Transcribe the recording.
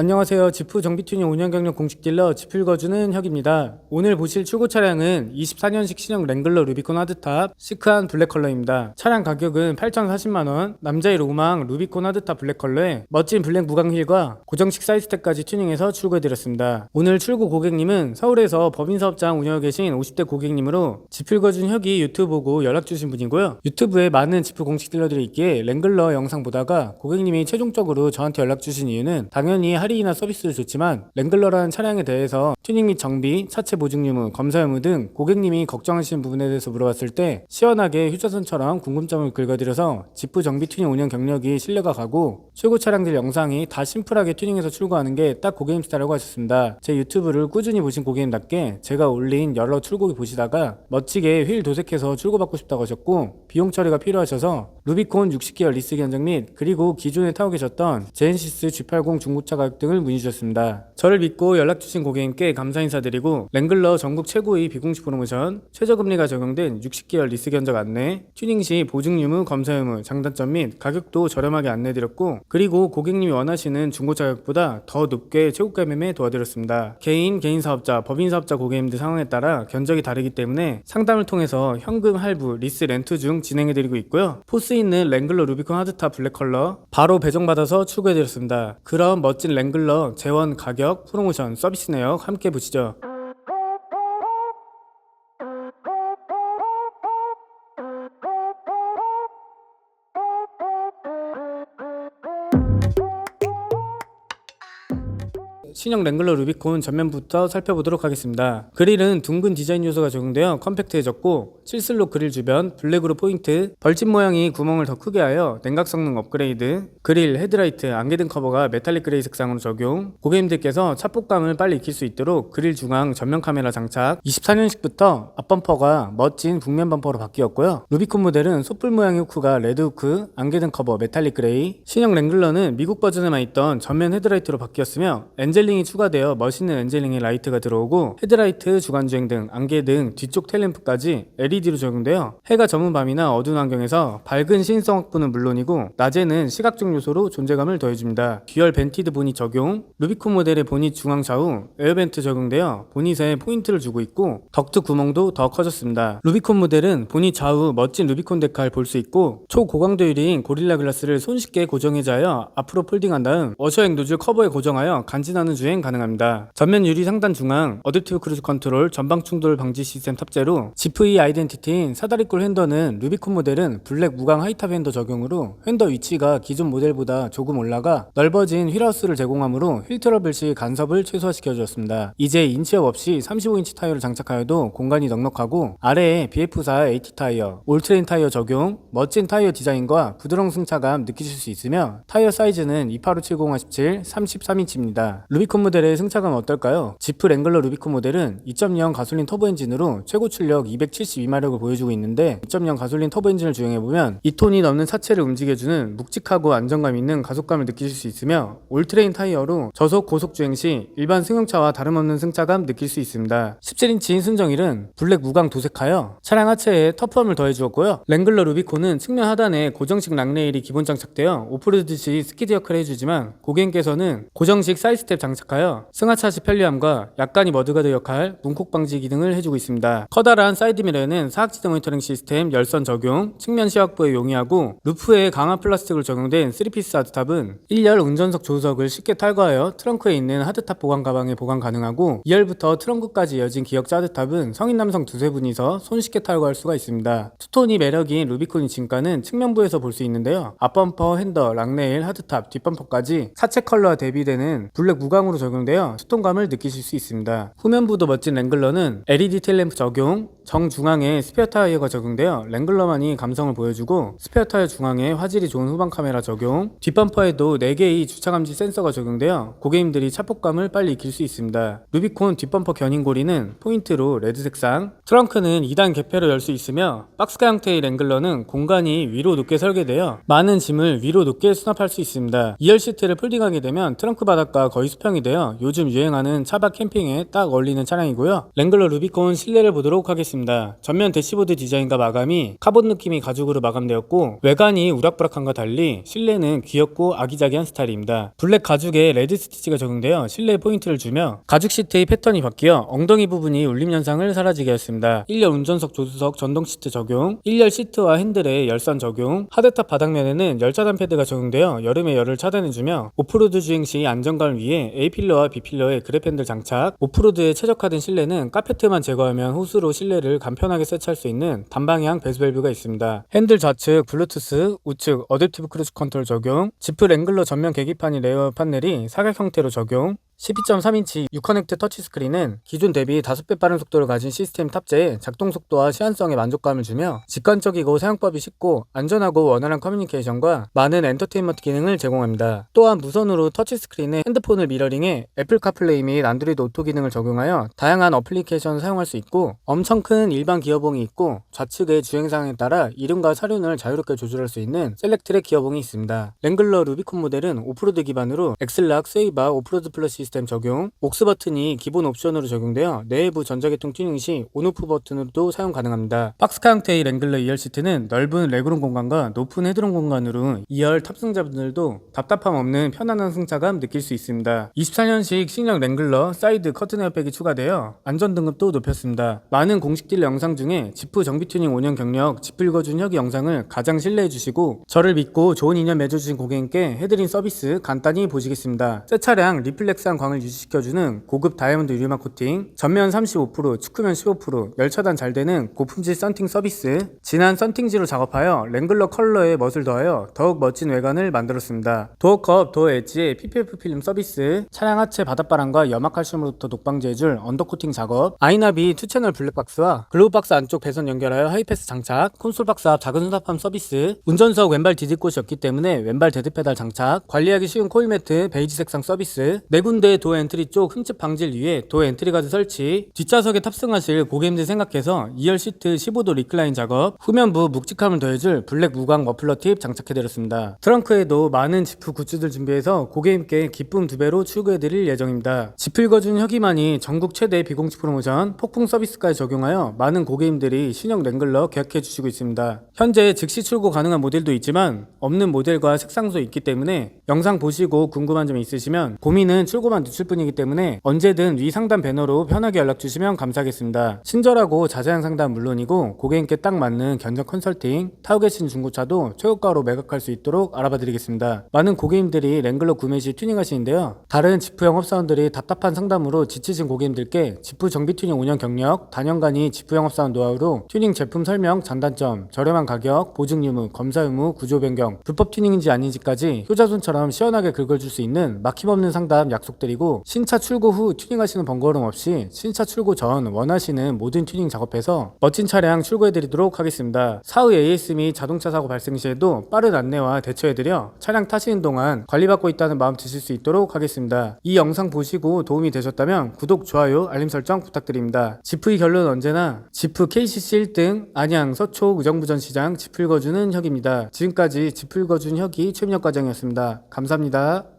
안녕하세요. 지프 정비튜닝 5년 경력 공식 딜러 지프 읽어주는 혁입니다. 오늘 보실 출고 차량은 24년식 신형 랭글러 루비콘 하드탑 시크한 블랙 컬러입니다. 차량 가격은 8,040만원, 남자의 로망 루비콘 하드탑 블랙 컬러에 멋진 블랙 무광 휠과 고정식 사이드스텝까지 튜닝해서 출고해드렸습니다. 오늘 출고 고객님은 서울에서 법인사업장 운영하고 계신 50대 고객님으로 읽어준 혁이 유튜브 보고 연락주신 분이고요. 유튜브에 많은 지프 공식 딜러들이 있기에 랭글러 영상 보다가 고객님이 최종적으로 저한테 연락 주신 이유는 당연히 할 인이나 서비스도 좋지만 랭글러라는 차량에 대해서 튜닝 및 정비, 차체 보증 유무, 검사 유무 등 고객님이 걱정하시는 부분에 대해서 물어봤을 때 시원하게 휴자선처럼 궁금점을 긁어드려서 지프 정비 튜닝 5년 경력이 신뢰가 가고 출고 차량들 영상이 다 심플하게 튜닝해서 출고하는 게 딱 고객님 스타일이라고 하셨습니다. 제 유튜브를 꾸준히 보신 고객님답게 제가 올린 여러 출고기 보시다가 멋지게 휠 도색해서 출고받고 싶다고 하셨고 비용 처리가 필요하셔서 루비콘 60개월 리스 견적 및 그리고 기존에 타고 계셨던 제네시스 G80 중고차 가격 등을 문의 주셨습니다. 저를 믿고 연락 주신 고객님께 감사 인사드리고 랭글러 전국 최고의 비공식 프로모션 최저금리가 적용된 60개월 리스 견적 안내 튜닝 시 보증 유무 검사 유무 장단점 및 가격도 저렴하게 안내드렸고 그리고 고객님이 원하시는 중고차 가격보다 더 높게 최고가 매매 도와드렸습니다. 개인, 개인 사업자, 법인 사업자 고객님들 상황에 따라 견적이 다르기 때문에 상담을 통해서 현금 할부, 리스 렌트 중 진행해드리고 있고요. 포스 있는 랭글러 루비콘 하드탑 블랙 컬러 바로 배정받아서 출고해드렸습니다. 그럼 멋진 랭글러 재원 가격, 프로모션, 서비스 내역 함께 보시죠. 신형 랭글러 루비콘 전면부터 살펴보도록 하겠습니다. 그릴은 둥근 디자인 요소가 적용되어 컴팩트해졌고 칠슬로 그릴 주변 블랙으로 포인트, 벌집 모양이 구멍을 더 크게 하여 냉각 성능 업그레이드, 그릴, 헤드라이트, 안개 등 커버가 메탈릭 그레이 색상으로 적용, 고객님들께서 차폭감을 빨리 익힐 수 있도록 그릴 중앙 전면 카메라 장착, 24년식부터 앞범퍼가 멋진 북면 범퍼로 바뀌었고요. 루비콘 모델은 솥불 모양의 후크가 레드 후크, 안개 등 커버 메탈릭 그레이, 신형 랭글러는 미국 버전에만 있던 전면 헤드라이트로 바뀌었으며 엔젤 링이 추가되어 멋있는 엔젤링의 라이트가 들어오고 헤드라이트, 주간주행 등 안개 등 뒤쪽 텔램프까지 LED로 적용되어 해가 저문 밤이나 어두운 환경에서 밝은 시인성 확보는 물론이고 낮에는 시각적 요소로 존재감을 더해줍니다. 듀얼 벤티드 보닛 적용, 루비콘 모델의 보닛 중앙 좌우 에어벤트 적용되어 보닛에 포인트를 주고 있고 덕트 구멍도 더 커졌습니다. 루비콘 모델은 보닛 좌우 멋진 루비콘 데칼 볼 수 있고 초고강도 유리인 고릴라 글라스를 손쉽게 고정해자여 앞으로 폴딩한 다음 어셔액 노즐 커버에 고정하여 간지나는 주행 가능합니다. 전면 유리 상단 중앙 어댑티브 크루즈 컨트롤 전방 충돌 방지 시스템 탑재로 지프이 아이덴티티인 사다리꼴 핸더는 루비콘 모델은 블랙 무광 하이탑 핸더 적용으로 핸더 위치가 기존 모델보다 조금 올라가 넓어진 휠하우스를 제공하므로 휠 트러블 시 간섭을 최소화시켜 주었습니다. 이제 인치업 없이 35인치 타이어를 장착하여도 공간이 넉넉하고 아래에 BF4 AT 타이어, 올트레인 타이어 적용, 멋진 타이어 디자인과 부드러운 승차감 느끼실 수 있으며 타이어 사이즈는 28570-17 33인치입니다. 루비콘 모델의 승차감은 어떨까요? 지프 랭글러 루비콘 모델은 2.0 가솔린 터보 엔진으로 최고 출력 272마력을 보여주고 있는데 2.0 가솔린 터보 엔진을 주행해보면 2톤이 넘는 차체를 움직여주는 묵직하고 안정감 있는 가속감을 느끼실 수 있으며 올트레인 타이어로 저속 고속 주행 시 일반 승용차와 다름없는 승차감 느낄 수 있습니다. 17인치인 순정일은 블랙 무광 도색하여 차량 하체에 터프함을 더해주었고요. 랭글러 루비콘은 측면 하단에 고정식 락레일이 기본 장착되어 오프로드 시 스키드 역할을 해주지만 고객님께서는 고정식 사이드스텝 장착 하여 승하차 시 편리함과 약간의 머드가드 역할, 문콕 방지 기능을 해주고 있습니다. 커다란 사이드미러에는 사각지대 모니터링 시스템 열선 적용, 측면 시야 확보에 용이하고 루프에 강화 플라스틱으로 적용된 3피스 하드탑은 1열 운전석 조수석을 쉽게 탈거하여 트렁크에 있는 하드탑 보관 가방에 보관 가능하고 2열부터 트렁크까지 이어진 기역자 하드탑은 성인 남성 두세 분이서 손쉽게 탈거할 수가 있습니다. 투톤이 매력인 루비콘의 진가는 측면부에서 볼 수 있는데요. 앞범퍼, 핸더, 락레일, 하드탑, 뒷범퍼까지 사체 컬러와 대비되는 블랙 무광 으로 적용되어 투톤감을 느끼실 수 있습니다. 후면부도 멋진 랭글러는 LED 텔램프 적용, 정중앙에 스페어 타이어가 적용되어 랭글러만이 감성을 보여주고 스페어 타이어 중앙에 화질이 좋은 후방 카메라 적용 뒷범퍼에도 4개의 주차 감지 센서가 적용되어 고객님들이 차폭감을 빨리 익힐 수 있습니다. 루비콘 뒷범퍼 견인고리는 포인트로 레드 색상 트렁크는 2단 개폐로 열 수 있으며 박스카 형태의 랭글러는 공간이 위로 높게 설계되어 많은 짐을 위로 높게 수납할 수 있습니다. 2열 시트를 폴딩하게 되면 트렁크 바닥과 거의 수평이 되어 요즘 유행하는 차박 캠핑에 딱 어울리는 차량이고요. 랭글러 루비콘 실내를 보도록 하겠습니다. 있습니다. 전면 대시보드 디자인과 마감이 카본 느낌의 가죽으로 마감되었고 외관이 우락부락한과 달리 실내는 귀엽고 아기자기한 스타일입니다. 블랙 가죽에 레드 스티치가 적용되어 실내에 포인트를 주며 가죽 시트의 패턴이 바뀌어 엉덩이 부분이 울림 현상을 사라지게 했습니다. 1열 운전석 조수석 전동 시트 적용, 1열 시트와 핸들에 열선 적용, 하드탑 바닥면에는 열 차단 패드가 적용되어 여름의 열을 차단해주며 오프로드 주행 시 안정감을 위해 A필러와 B필러에 그래팬들 장착, 오프로드에 최적화된 실내는 카페트만 제거하면 호스로 실내를 간편하게 세차할 수 있는 단방향 배수 밸브가 있습니다. 핸들 좌측 블루투스, 우측 어댑티브 크루즈 컨트롤 적용, 지프 랭글러 전면 계기판이 레이어 판넬이 사각 형태로 적용, 12.3인치 유커넥트 터치스크린은 기존 대비 5배 빠른 속도를 가진 시스템 탑재에 작동 속도와 시한성에 만족감을 주며 직관적이고 사용법이 쉽고 안전하고 원활한 커뮤니케이션과 많은 엔터테인먼트 기능을 제공합니다. 또한 무선으로 터치스크린에 핸드폰을 미러링해 애플 카플레이 및 안드로이드 오토 기능을 적용하여 다양한 어플리케이션을 사용할 수 있고 엄청 큰 일반 기어봉이 있고 좌측의 주행 상황에 따라 이름과 사륜을 자유롭게 조절할 수 있는 셀렉트랙 기어봉이 있습니다. 랭글러 루비콘 모델은 오프로드 기반으로 엑슬락, 세이바, 오프로드 플러스 시스템 적용, 옥스 버튼이 기본 옵션으로 적용되어 내부 전자계통 튜닝 시 온오프 버튼으로도 사용 가능합니다. 박스카 형태의 랭글러 2열 시트는 넓은 레그룸 공간과 높은 헤드룸 공간으로 2열 탑승자분들도 답답함 없는 편안한 승차감 느낄 수 있습니다. 24년식 신형 랭글러 사이드 커튼 에어백이 추가되어 안전 등급도 높였습니다. 많은 공식딜 영상 중에 지프 정비 튜닝 5년 경력, 지프 읽어준 혁이 영상을 가장 신뢰해 주시고 저를 믿고 좋은 인연 맺어주신 고객님께 해드린 서비스 간단히 보시겠습니다. 새 차량 리플렉스한 광을 유지시켜주는 고급 다이아몬드 유리막 코팅, 전면 35%, 측후면 15%, 열 차단 잘 되는 고품질 썬팅 서비스, 진한 썬팅지로 작업하여 랭글러 컬러에 멋을 더하여 더욱 멋진 외관을 만들었습니다. 도어컵, 도어 엣지에 PPF 필름 서비스, 차량 하체 바닷바람과 염화칼슘으로부터 녹방지해줄 언더코팅 작업, 아이나비 2채널 블랙박스와 글로우박스 안쪽 배선 연결하여 하이패스 장착, 콘솔박스 앞 작은 수납함 서비스, 운전석 왼발 디딜 곳이 없기 때문에 왼발 데드페달 장착, 관리하기 쉬운 코일매트 베이지 색상 서비스, 네 군데 도어 엔트리 쪽 흠집 방지를 위해 도어 엔트리 가드 설치, 뒷좌석에 탑승하실 고객님들 생각해서 2열 시트 15도 리클라인 작업, 후면부 묵직함을 더해줄 블랙 무광 머플러 팁 장착해드렸습니다. 트렁크에도 많은 지프 굿즈들 준비해서 고객님께 기쁨 두 배로 출고해드릴 예정입니다. 지프 읽어준 혁이만이 전국 최대 비공식 프로모션 폭풍 서비스까지 적용하여 많은 고객님들이 신형 랭글러 계약해 주시고 있습니다. 현재 즉시 출고 가능한 모델도 있지만 없는 모델과 색상도 있기 때문에 영상 보시고 궁금한 점 있으시면 고민은 출고만 늦출 뿐이기 때문에 언제든 위 상담 배너로 편하게 연락 주시면 감사하겠습니다. 친절하고 자세한 상담 물론이고 고객님께 딱 맞는 견적 컨설팅, 타고 계신 중고차도 최고가로 매각할 수 있도록 알아봐 드리겠습니다. 많은 고객님들이 랭글러 구매 시 튜닝 하시는데요. 다른 지프 영업사원들이 답답한 상담으로 지치신 고객님들께 지프 정비 튜닝 5년 경력, 단연간이 지프 영업사원 노하우로 튜닝 제품 설명, 장단점, 저렴한 가격, 보증 유무, 검사 유무, 구조 변경, 불법 튜닝인지 아닌지까지 효자손처럼 시원하게 긁어줄 수 있는 막힘없는 상담 약속드 리고 신차 출고 후 튜닝하시는 번거로움 없이 신차 출고 전 원하시는 모든 튜닝 작업해서 멋진 차량 출고해드리도록 하겠습니다. 사후 AS 및 자동차 사고 발생 시에도 빠른 안내와 대처해드려 차량 타시는 동안 관리받고 있다는 마음 드실 수 있도록 하겠습니다. 이 영상 보시고 도움이 되셨다면 구독, 좋아요, 알림 설정 부탁드립니다. 지프의 결론은 언제나 지프 KCC 1등 안양 서초 의정부전 시장 지프 읽어주는 혁입니다. 지금까지 읽어준 혁이 최민혁 과장이었습니다. 감사합니다.